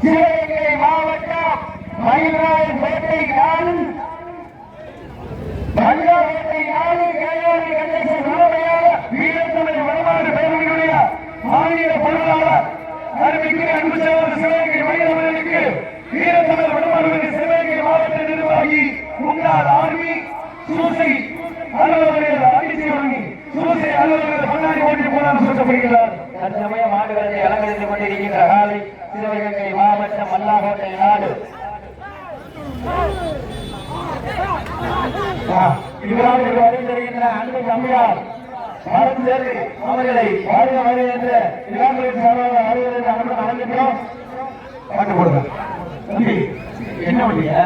சிவகங்கை மாவட்டம் கண்டேசன் வீரத்தமிழ் மாநில பொருளாளர் அன்பு சிவகங்கை மயிலவர்களுக்கு வீரத்தமிழ் வடமாடு சிவகங்கை மாவட்ட நிர்வாகி முன்னாள் ஆர்மி சூசை அலுவலர்கள் ஆட்சி வழங்கி சூசை அலுவலர்கள் பண்ணாடி ஓட்டி போனாலும் சொல்லப்படுகிறார் தற்சமயம் ஆடுகளை அலங்கரித்துக் கொண்டிருக்கின்ற காலை சிவகங்கை மாவட்டம் மல்லாகோட்டை நாடு. இதனால் அறிந்திருக்கின்ற அன்பு தம்பியார் மரம் சேர்ந்து அவர்களை வாழ்க வருக என்ற சார்பாக வருவது அன்பு பாட்டு போடுங்க தம்பி என்ன வண்டியா?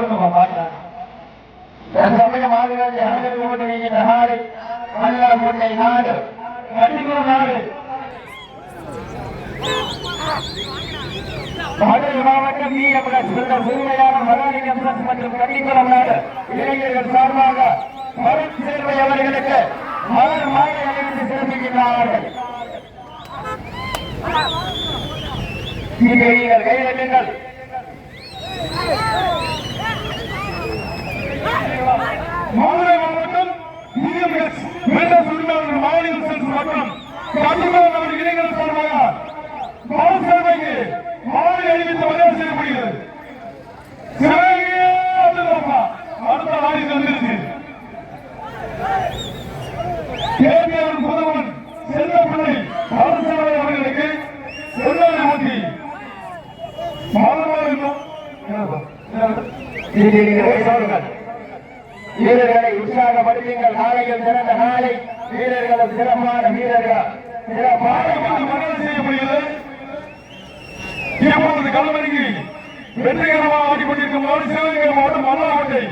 இருங்க நல்லா போடுங்கப்பா பாட்டா தற்சமயம் நாடு நாடு நாடு மதுரை மாவட்டம் மற்றும் நாடு இளைஞர்கள் சார்பாக மருத் சேர்வை அவர்களுக்கு மலர் மாலை அணிவித்து சிறப்பிக்கின்றார்கள் நீங்கள் கைதட்டுங்கள் மதுரை மாவட்டம் இஎம்எஸ் மெட்ராஸ் உரிமையாளர் மாநில செல்ஸ் மற்றும் கட்டுமான அவர் இளைஞர் சார்பாக பால் சேவைக்கு மாலை அணிவித்து மரியாதை செய்யப்படுகிறது சிவகங்கையே வந்துடுறப்பா. அடுத்த நாளை வந்துருச்சு கேபிஆர் புதவன் செல்லப்பிள்ளை பால் சேவை அவர்களுக்கு செல்லாரி ஊட்டி மாதமாக இன்னும் வீரர்கள் வீரர்களை உற்சாகப்படுத்துங்கள் நாளையில் சிறந்த நாளை வீரர்களும் சிறப்பான வீரர்கள் சிறப்பான மரியாதை செய்யப்படுகிறது இப்பொழுது கல்லமணிக்கு வெற்றிகரமாக ஆடிக்கொண்டிருக்கும் சிவகங்கை மாவட்டம் மல்லாக்கோட்டை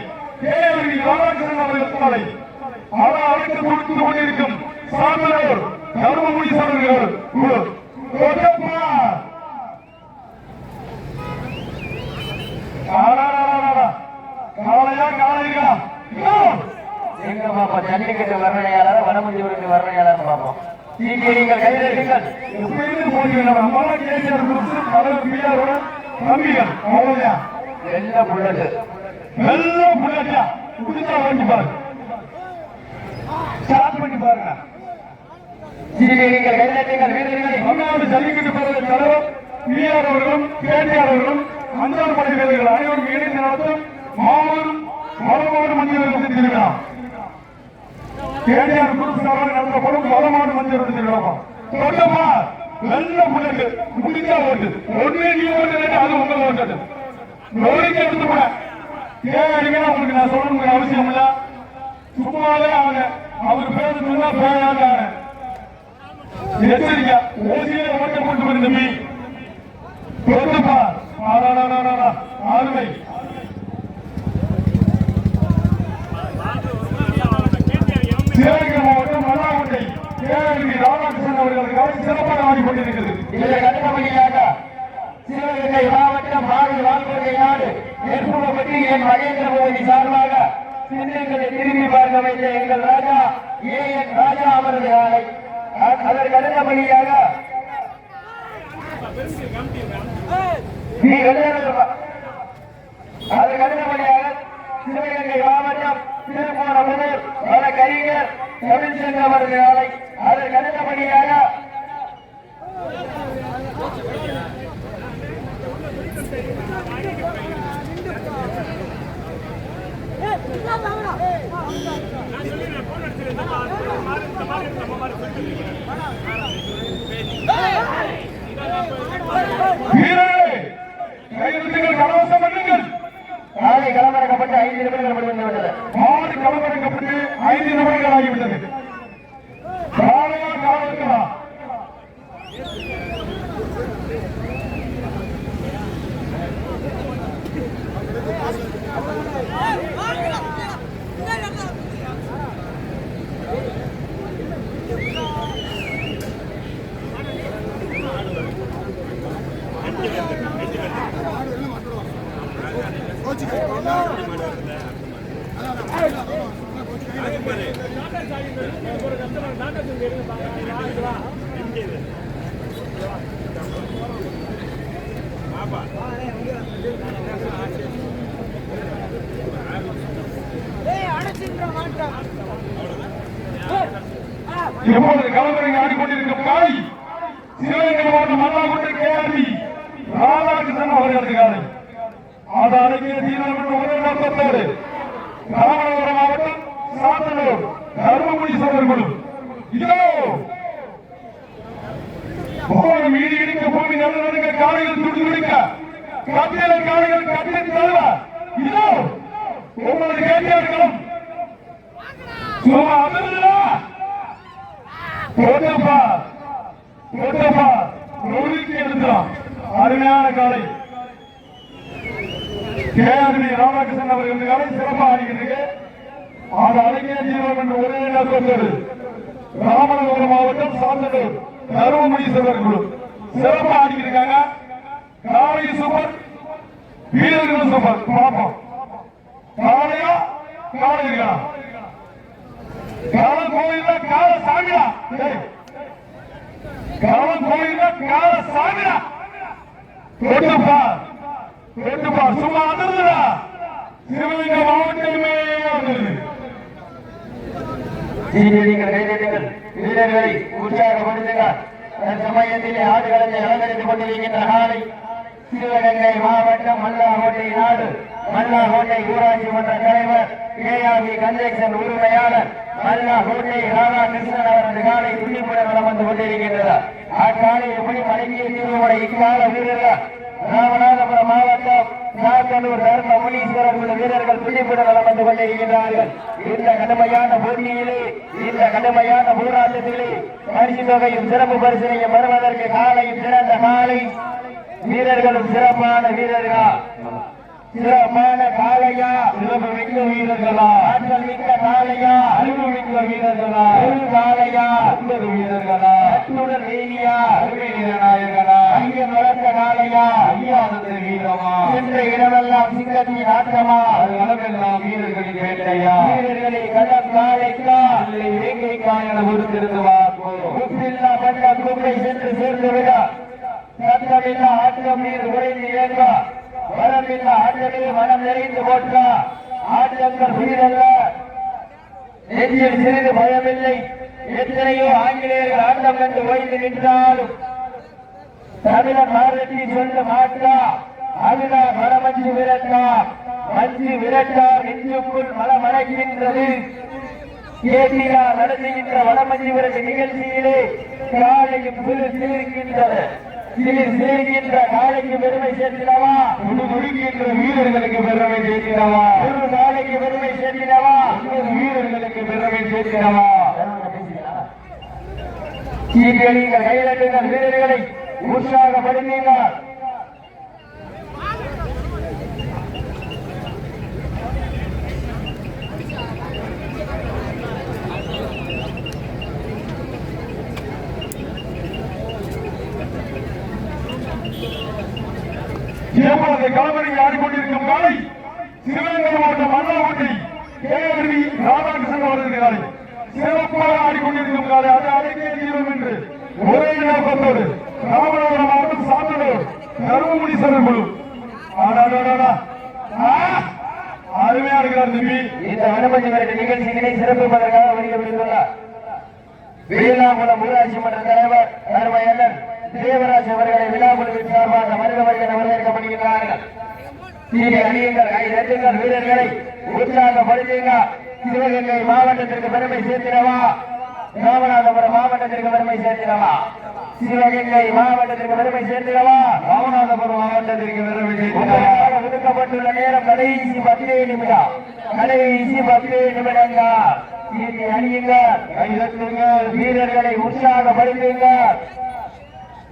கேஎல்வி ராதாகிருஷ்ணன் அவர்கள் சாலை அவர் அழைத்து கொடுத்துக் கொண்டிருக்கும் சாமியார் தருமபுரி சாமியார் ஜல்லிக்கட்டு வர்ணையாளர் வடமஞ்சிபுரத்து வர்ணையாளர் பார்ப்போம் நீங்கள் கைதட்டுங்கள் எப்பயுமே போகிறீங்க நம்மளாம் கேசிஆர் குரூப்ஸ் பலர் பிஆரோட தம்பிகள் அவ்வளவுதான் வெள்ள புள்ளது நல்ல புள்ளட்டியா புடிச்சா வாங்கி பாருங்க ஸ்டார்ட் பண்ணி பாருங்க. நீங்கள் கைதட்டுங்கள் வீரர்களை ஜல்லிக்கட்டு தலைவர் பிஆர் அவர்களும் கேடிஆர் அவர்களும் அஞ்சாறு படை வீரர்கள் அனைவரும் இணைந்து நடத்தும் மாபெரும் மஞ்சள் திருவிழா. கேடிஆர் குரூப் சார்பாக நடத்தப்படும் வடமாடு மஞ்சள் திருவிழா. சொல்லப்பா நல்ல புள்ளட்டு முடிஞ்சா ஓட்டு. ஒண்ணு நீ ஓட்டு அது உங்க ஓட்டு. நோய்க்கு எடுத்து கூட ஏன் அடிக்கணும் உங்களுக்கு நான் சொல்லணுங்கிற அவசியம் இல்ல. சும்மாவே அவங்க அவர் பேரு சொன்னா பேராங்க எச்சரிக்கை. ஓசியில ஓட்ட போட்டு போய் தம்பி பொறுத்துப்பா ஆளுமை சிவகங்கை மாவட்டம் மல்லாக்கோட்டை கேஆர்பி ராதாகிருஷ்ணன் அவர்களுக்காக சிறப்பாக ஆடிக்கொண்டிருக்கிறது இதில் கட்டமையாக சிவகங்கை மாவட்டம் மாறி வாழ்க்கை நாடு நெற்புறப்பட்டி என் மகேந்திர மோடி சார்பாக சின்னங்களை திரும்பி பார்க்க வைத்த எங்கள் ராஜா ஏ என் ராஜா அவரது ஆலை அ- அதற்கு அடுத்தபடியாக நீ வெளியேறுப்பா. அதற்கு அடுத்தபடியாக சிவகங்கை மாவட்டம் திருப்போணமுதூர் வட கரிஞர் தமிழ்ச்செல்வன் அவர்கள் ஆலை. அதற்கு அடுத்தபடியாக கலவசம் களமிறக்கப்பட்டு ஐந்து நிமிடங்கள் ஆறு கலவரங்கப்பட்டு களமிறக்கப்பட்டு ஐந்து நிமிடங்கள் ஆகிவிட்டது. இப்போது களமுறையில் ஆடிக்கொண்டிருக்கும் காய் சிவகங்கை மாவட்டம் மல்லாக்குட்டை கேள்வி ராதாகிருஷ்ணன் அவர்களது காலை அது அடங்கிய ஒரே நோக்கத்தோடு ராமநாதபுரம் மாவட்டம் சாத்தனூர் தர்மபுரி சோழர் இதோ போரும் இடி இடிக்க பூமி நல்ல நடக்க காலைகள் துடி துடிக்க கட்டில காலைகள் கட்டி தழுவ இதோ உங்களது கேட்டியார் சும்மா அதிர்ந்தா போட்டப்பா போட்டப்பா நொறுக்கி எடுத்தான் அருமையான காலை கேஆர்பி ராமகிருஷ்ணன் அவர்கள் இந்த காலை சிறப்பாக ஆடுகிறது அது அழகிய ஜீவன் என்ற ஒரே நோக்கத்தோடு ராமநாதபுரம் மாவட்டம் சாத்தனூர் தருமபுரீஸ்வரர் குழு சிறப்பாக ஆடிக்கிருக்காங்க காலை சூப்பர் வீரர்களும் சூப்பர் பார்ப்போம் காலையா காலை இருக்கா கால கோயில்ல கால சாமியா கால கோயில்ல கால சாமியா தொட்டுப்பா தொட்டுப்பா சும்மா அதிர்ந்துடா சிவகங்கை மாவட்டமே அதிர்ந்து சீனியர்கள் கைதட்டுங்கள் வீரர்களை உற்சாகப்படுத்துங்கள். சமயத்திலே ஆடுகளை அலங்கரித்துக் கொண்டிருக்கின்ற காலை. சிவகங்கை மாவட்டம் மல்லாகோட்டை நாடு. மல்லாகோட்டை ஊராட்சி மன்ற தலைவர் கேஆர்பி கன்ஜெக்ஷன் உரிமையாளர். மல்லாகோட்டை ராதாகிருஷ்ணன் அவரது காலை துண்டிப்புடன் வளம் வந்து கொண்டிருக்கின்றது அக்காலை எப்படி மடங்கிய தீர்வுடைய இக்கால வீரர்கள்? ராமநாதபுரம் மாவட்டம் சாத்தனூர் தர்ம முனீஸ்வரர் உள்ள வீரர்கள் துண்டிப்புடன் வளம் வந்து கொண்டிருக்கின்றார்கள். இந்த கடுமையான போட்டியிலே இந்த கடுமையான போராட்டத்திலே பரிசு தொகையும் சிறப்பு பரிசனையும் வருவதற்கு காலையும் சிறந்த காலை வீரர்களும் சிறப்பான வீரர்களா. சிறப்பான காளையா. சிறப்பு மிக்க வீரர்களா. ஆற்றல் மிக்க காளையா. அறிவு மிக்க வீரர்களா. ஒரு காளையா. ஒன்பது வீரர்களா. அத்துடன் வேணியா. அருமை வீரநாயகனா. ஐயன் வளர்த்த காளையா. ஐயாவது வீரமா. சென்ற இடமெல்லாம் சிங்கத்தின் ஆட்டமா. அது அளவெல்லாம் வீரர்களின் வேட்டையா. வீரர்களை களம் காளைக்கா. இல்லை வேங்கைக்கா என பொறுத்திருந்து பார்ப்போம் பட்ட குப்பை சென்று சத்தமில்லா நீர் உறைந்து ஏற்க. வரமில்லா ஆட்டமே மனம் நிறைந்து போற்ற ஆட்டங்கள் வீரல்ல நெஞ்சில் சிறிது பயமில்லை. எத்தனையோ ஆங்கிலேயர்கள் ஆட்டம் கண்டு ஓய்ந்து நின்றாலும் தமிழர் மாரட்டி சொல்ல மாட்டா. அதுதான் மனமஞ்சு விரட்டா. மஞ்சு விரட்டா நெஞ்சுக்குள் மனமடைகின்றது கேட்டியா நடத்துகின்ற வடமஞ்சி விரட்டு நிகழ்ச்சியிலே காலையும் சிறு சிலிர்க்கின்றது சிலிர் சிலிர்க்கின்ற காலைக்கு பெருமை சேர்த்திடவா? துடு துடிக்கின்ற வீரர்களுக்கு பெருமை சேர்க்கிறவா ஒரு காலைக்கு பெருமை சேர்த்திடவா? வீரர்களுக்கு பெருமை சேர்க்கிறவா சீர்கழிங்கள் கைதட்டுங்கள் வீரர்களை உற்சாகப்படுத்துங்கள் இப்பொழுது களமணியில் ஆடிக்கொண்டிருக்கும் காலை சிவகங்கை மாவட்டம் மல்லாக்குட்டி கேஆர்வி ராதாகிருஷ்ணன் அவரது காலை சிறப்பாக ஆடிக்கொண்டிருக்கும் காலை அது அடங்கிய தீவிரம் என்று ஒரே நோக்கத்தோடு ராமநாதபுரம் மாவட்டம் சாத்தனூர் தருமபுரீஸ்வரர் குழு ஆடாடாடா. ஆ! அருமையா இருக்கிறார் தம்பி இந்த வடமஞ்சி விரட்டு நிகழ்ச்சிகளை சிறப்பிப்பதற்காக வருகிறதுள்ளார் வேளாங்குளம் ஊராட்சி மன்ற தலைவர் அருமையண்ணன் தேவராஜ் அவர்களை விழாக்குழுவின் சார்பாக வருக வருக வரவேற்கப்படுகிறார்கள் சீனி அணியுங்கள் கை நெட்டுங்கள் வீரர்களை உற்சாகப்படுத்துங்கள் சிவகங்கை மாவட்டத்திற்கு பெருமை சேர்த்திடவா ராமநாதபுரம் மாவட்டத்திற்கு பெருமை சேர்த்திடவா சிவகங்கை மாவட்டத்திற்கு பெருமை சேர்த்திடவா ராமநாதபுரம் மாவட்டத்திற்கு பெருமை சேர்க்கிறார் ஒதுக்கப்பட்டுள்ள நேரம் கடைசி பத்தே நிமிடம். கடைசி பத்தே நிமிடங்கள். அணியுங்கள். வீரர்களை உற்சாகப்படுத்துங்கள்.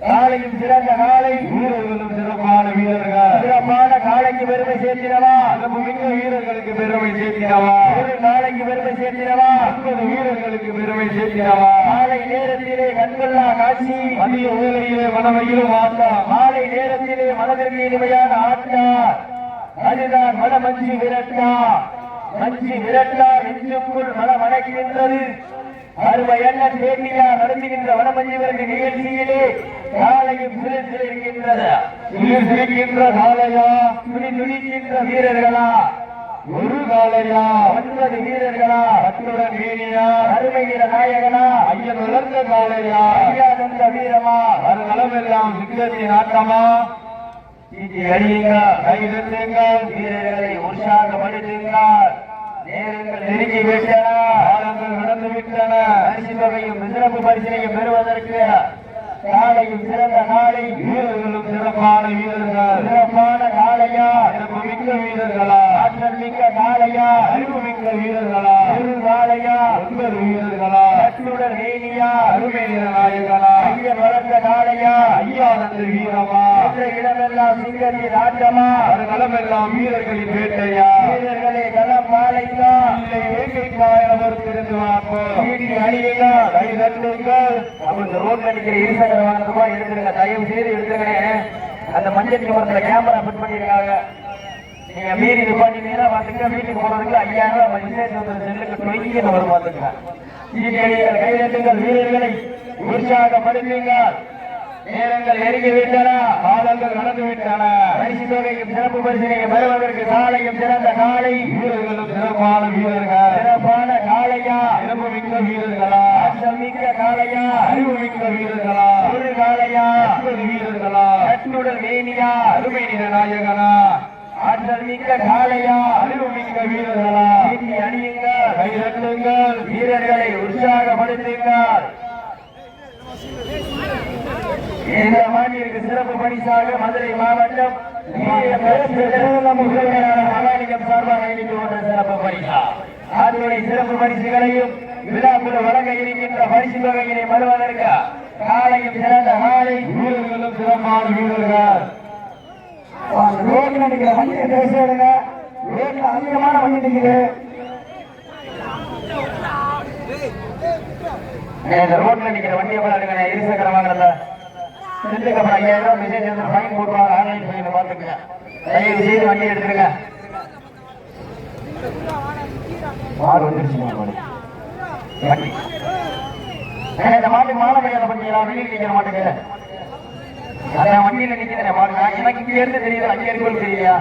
காலையும் சிறந்த காலை வீரர்களும் சிறப்பான வீரர்கள். சிறப்பான காலைக்கு பெருமை சேர்த்திடவா? சிறப்பு மிக்க வீரர்களுக்கு பெருமை சேர்க்கிறவா ஒரு காலைக்கு பெருமை சேர்த்திடவா? ஒன்பது வீரர்களுக்கு பெருமை சேர்க்கிறவா மாலை நேரத்திலே கண்கொள்ளா காட்சி. மதிய வேலையிலே மனமையிலும் ஆட்டம் மாலை நேரத்திலே மனதிற்கு இனிமையான ஆட்டா. அதுதான் மனமஞ்சி விரட்டா. மஞ்சி விரட்டா நெஞ்சுக்குள் மனம் அடக்கின்றது அருமையான பேட்டியா நடத்துகின்ற வடமஞ்சிவருக்கு நிகழ்ச்சியிலே காலையும் சிறு சிரிக்கின்ற காலையா துணி துணிக்கின்ற வீரர்களா? ஒரு காலையா ஒன்பது வீரர்களா? அத்துடன் வீணியா அருமை நாயகனா? ஐயன் வளர்ந்த காலையா ஐயானந்த வீரமா? வருகளமெல்லாம் சிங்கத்தின் ஆட்டமா? சீட்டி அடியுங்க கைதட்டுங்கள் வீரர்களை உற்சாகப்படுத்துங்கள். நெருங்கி விட்டன. காலங்கள் நடந்து விட்டன. பரிசு தொகையும் சிறப்பு பரிசினையும் பெறுவதற்கு நாளையும் சிறந்த நாளை வீரர்களும் சிறப்பான வீரர்கள். சிறப்பான காளையா? சிறப்பு மிக்க வீரர்களா? ஆற்றல் மிக்க காளையா அறிவு மிக்க வீரர்களா காளையா ஒன்பது வீரர்களா கட்டுடல் வேணியா அருமை நாயகனா ஐயன் வளர்ந்த காளையா ஐயானந்த வீரமா என்ற இடமெல்லாம் சிங்கத்தின் ஆட்டமா வருகளமெல்லாம் வீரர்களின் வேட்டையா வீரர்களே களம் மாலைக்கா இல்லை வேங்கைக்காயவர் திறந்து வாப்போம் சீட்டி அணியுங்க கை தட்டுங்கள். அவங்க ரோட்ல நிக்கிற இருசக்கர வாகனத்துக்கு போய் எடுத்துருங்க. தயவு செய்து எடுத்துருங்கண்ணே. அந்த மஞ்சள் நிபந்தனை கேமரா ஃபிட் பண்ணிருக்காங்க. நீங்க மீறி இது பண்ணிட்டீங்கன்னா பாத்துக்க வீட்டுக்கு போறதுக்கு ஐயாயிரம் ரூபாய் வந்து செல்லுக்கு டொய்க்கின்னு வரும் பாத்துக்க சீட்டியடிகள் கைதட்டுங்கள் வீரர்களை உற்சாகப்படுத்துங்கள். நேரங்கள் நெருங்கி விட்டன காலங்கள் நடந்து விட்டன. பரிசு தொகையும் சிறப்பு பரிசினையும் பெறுவதற்கு காலையும் சிறந்த காலை. வீரர்களும் சிறப்பான வீரர்கள். சிறப்பான காளையா. சிறப்பு மிக்க வீரர்களா. ஆற்றல் மிக்க காளையா. அறிவு மிக்க வீரர்களா. ஒரு காளையா. ஒன்பது வீரர்களா. கட்டுடல் வேணியா அருமை நாயகனா. ஆற்றல் மிக்க காளையா அறிவு மிக்க வீரர்களா? சீட்டி அணியுங்க கை தட்டுங்கள். வீரர்களை உற்சாகப்படுத்துங்கள். இந்த மாநிலக்கு சிறப்பு பரிசாக மதுரை மாவட்டம் மகாலிங்கம் சார்பாக அளித்து கொண்ட சிறப்பு பரிசா. அதனுடைய சிறப்பு பரிசுகளையும் விழாக்குழு வழங்க இருக்கின்ற பரிசு தொகையினை பெறுவதற்கு காலையும் சிறந்த காலை. வீரர்களும் சிறப்பான வீரர்கள். ரோட்ல நிக்கிற வண்டியை பேசுறதுங்க ரோட்ல அதிகமான வண்டி நிக்குது. இந்த ரோட்ல நிக்கிற வண்டியை கூட எடுங்க. இருசக்கர வாகனத்தை செல்லுக்கு ஐயாயிரம் மெசேஜ் ஃபைன் போட்டுவாங்க. ஆன்லைன் ஃபைன் பார்த்துக்கங்க. தயவு செய்து வண்டி எடுத்துருங்க. மாடு வந்துருச்சு மாடு இந்த மாட்டுக்கு மாலை வெளியில் நிக்கிற மாட்டுக்கு. அதான் வண்டியில நிக்கிறேன். மாடு எனக்கு இங்க இருந்து தெரியுது அங்கே இருக்கும் தெரியலையா?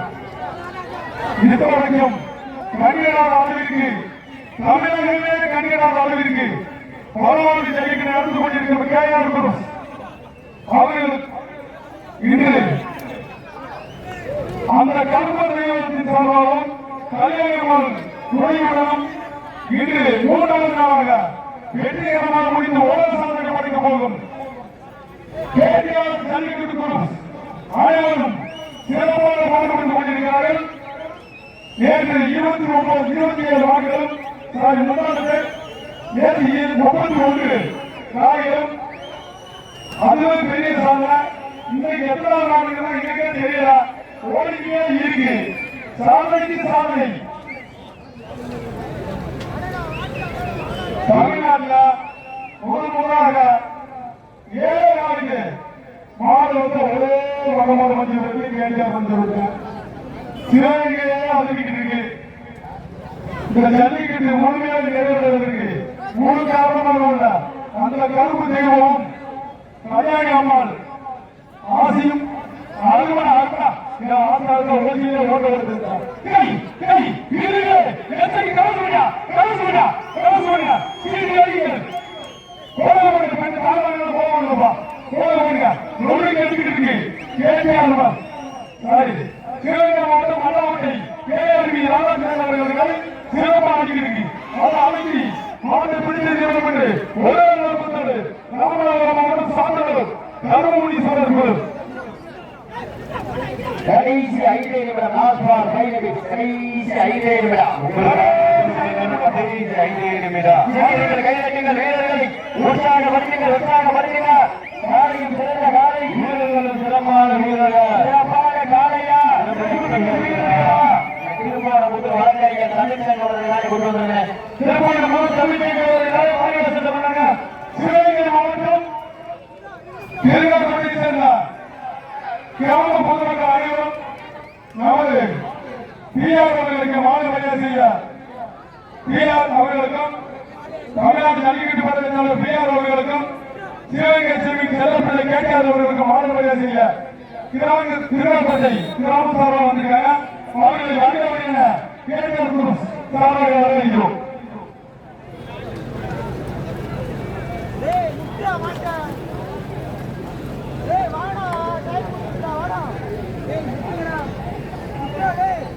இது வரைக்கும் கண்களாத அளவிற்கு தமிழகமே கண்களாத அளவிற்கு பரவாயில்லை ஜெயிக்க நடந்து கொண்டிருக்கிற கேஆர் குரு அவர்கள் இன்று அந்த கருப்பர் தெய்வத்தின் சார்பாகவும் கல்யாணம் துணையுடனும் இன்று மூன்றாவது நாளாக வெற்றிகரமாக முடிந்து உலக சாதனை படைக்க போகும். கேடிஆர் ஜல்லிக்கட்டு குரு அனைவரும் சிறப்பாக பங்கு கொண்டிருக்கிறார்கள் நேற்று இருபத்தி ஒன்பது இருபத்தி ஏழு வாக்குகளும் சாரி முன்னாடி நேற்று முப்பத்தி ஒன்று காலையிலும் அதுவே பெரிய சாதனை இன்னைக்கு எத்தனை நாடுகள் எனக்கே தெரியல. ஓடிக்கையே இருக்கு. சாதனைக்கு சாதனை தமிழ்நாட்டில் ஒரு முறையாக ஏழு நாடுக்கு மாடு வந்து ஒரே வகமான மத்திய வந்து வந்து சிவகங்கையே வந்துகிட்டு இருக்கு இந்த ஜல்லிக்கட்டு முழுமையாக நிறைவேறுவதற்கு மூணு காரணமாக உள்ள அந்த கருப்பு தெய்வம் கல்யாணி அம்மாள் ஆசியும் அழகுமான அர்த்தா இந்த ஆத்தாவுக்கு உலகிலே ஓட்ட வருது டேய், டேய், இருங்க, எத்தனை கலசு நொறுக்கு எடுத்துக்கிட்டு இருக்கு கேட்டியாருமா சரி மாவட்டம் மல்லாவட்டை கேஆர்பி ராதாகிருஷ்ணன் அவர்கள் சிறப்பாக அடிக்கிட்டு அதை அமைதி மாவட்ட பிடித்தது வேண்டும் என்று ஒரே நோக்கத்தோடு ராமநாதபுரம் மாவட்டம் கடைசி ஐந்தே நிமிடம் லாஸ்ட் பால் கடைசி ஐந்தே நிமிடம் கடைசி ஐந்து நிமிடம் வீரர்கள் கைதட்டுங்கள் வீரர்களை உற்சாகப்படுத்துங்கள். எழுதப்பட்டு சென்ற கிராம பொதுமக்கள் அனைவரும் நமது பிஆர் அவர்களுக்கு மாலை மரியாதை செய்ய பிஆர் அவர்களுக்கும் தமிழ்நாடு ஜல்லிக்கட்டு பதவியாளர் பிஆர் அவர்களுக்கும் சிவகங்கை சிவி செல்லப்பிள்ளை கேட்டியார் அவர்களுக்கு மாலை செய்ய கிராம திருவண்ணப்பட்டை கிராம சார்பாக வந்திருக்காங்க. அவர்களுக்கு வருகிறவர்கள் கேட்டியார் குரூப் சார்பாக வரவேற்கிறோம்.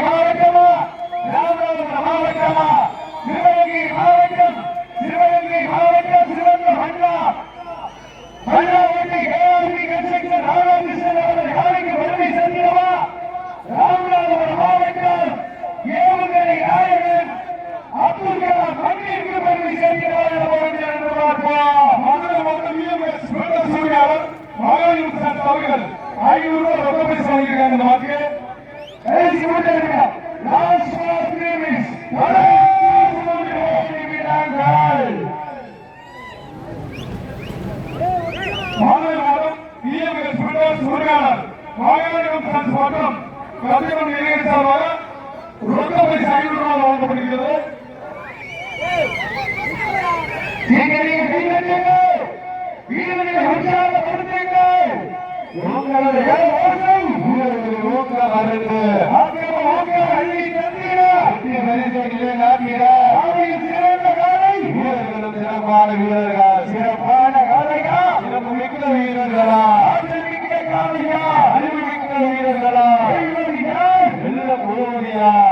மாவட்டமா திருவள்ளூர் மாவட்டம் திருவள்ளூர் மாவட்டம் திருவள்ளூர் கட்சியின் நிலையம் சார்பாக ரொக்க பரிசு ஐநூறு ரூபாய் வழங்கப்படுகிறது உங்களுடைய ஓட்டம் உங்களுடைய நோக்கம் வருது சிறப்பான வீரர்கள். சிறப்பான காலையா? சிறப்பு மிக்க வீரர்களா? அறிவு மிக்க வீரர்களா? America.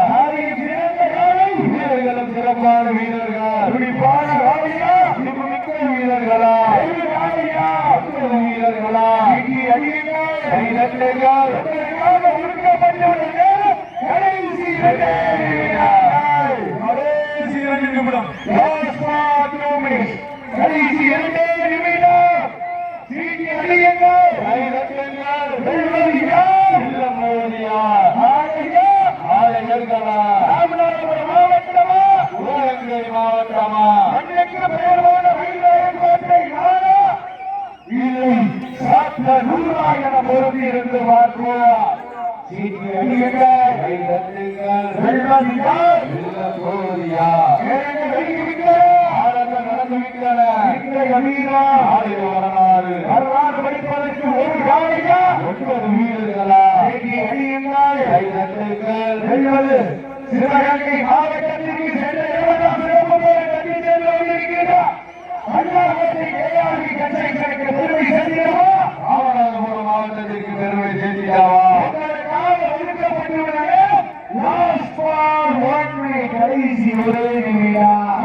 என பொருந்தி இருந்து பார்ப்போம் படிப்பதற்கு ஒரு காலையா ஒன்பது வீடுகளா சிவகங்கை மாவட்டத்திற்கு சென்ற அண்ணா கட்சி கட்சி கடைசி ஒரே நிமிடம்.